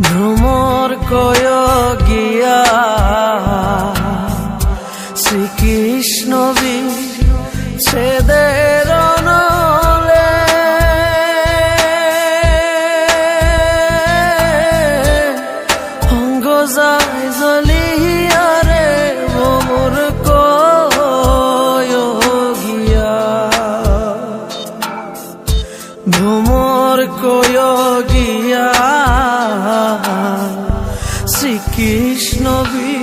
ভ্রমর কয় গিয়া শ্রীকৃষ্ণ ছেদের নলে অঙ্গ যায় ভ্রমর গিয়া শ্রীকৃষ্ণ বি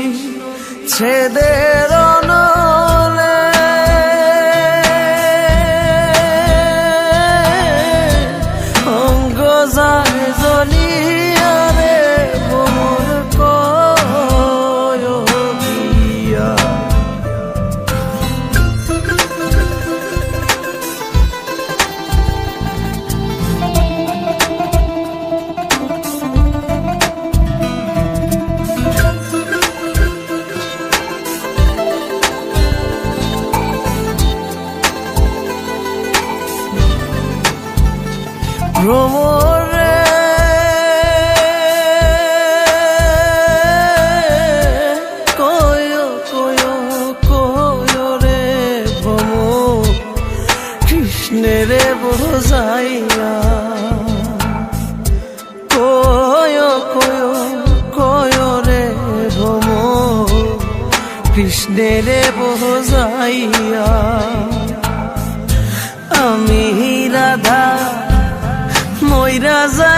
ভ্রমরে কয় কয় কয় রে ভ্রম কৃষ্ণেরে বোঝাইয়া কয় কয় কয় রে ভ্রম কৃষ্ণেরে বোঝাইয়া আমি ময়রা যাইব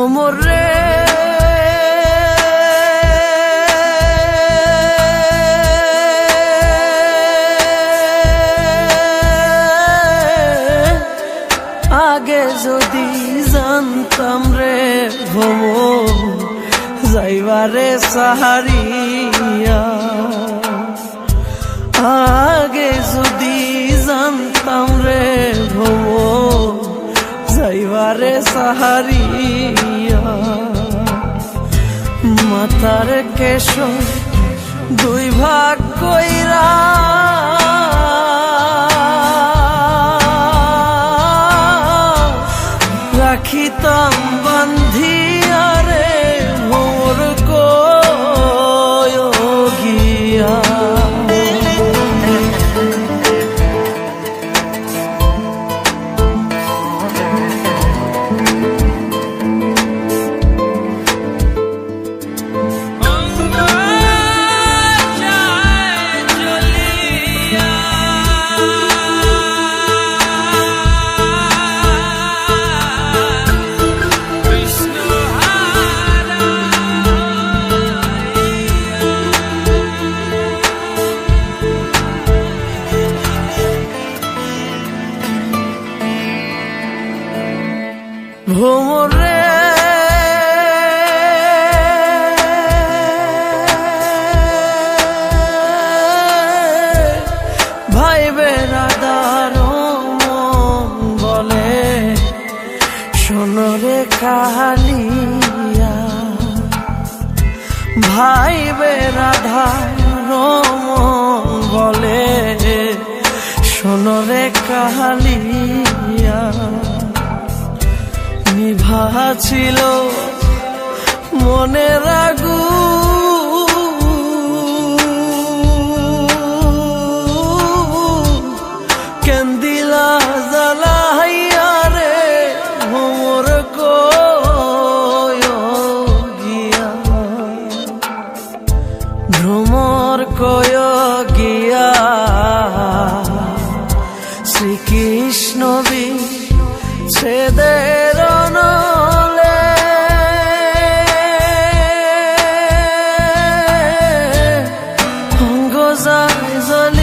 ভ্রমর রে আগে যদি জানতাম রে ভ্রমর যাইবারে সাহারিয়া। আগে যদি জানতাম রে ভ্রমর যাইবারে সাহারিয়া। মাতার কেশ দুই ভাগ কইরা ভ্রমরে ভাই বেড়াদার বলে সোনরে কালিয়া ভাই বেড়াধার বলে সোনরে কালিয়া ছিল মনে রাগু কেন্দিলা গিয়া। কয় গিয়া। শ্রীকৃষ্ণ অঙ্গ যায় জ্বলি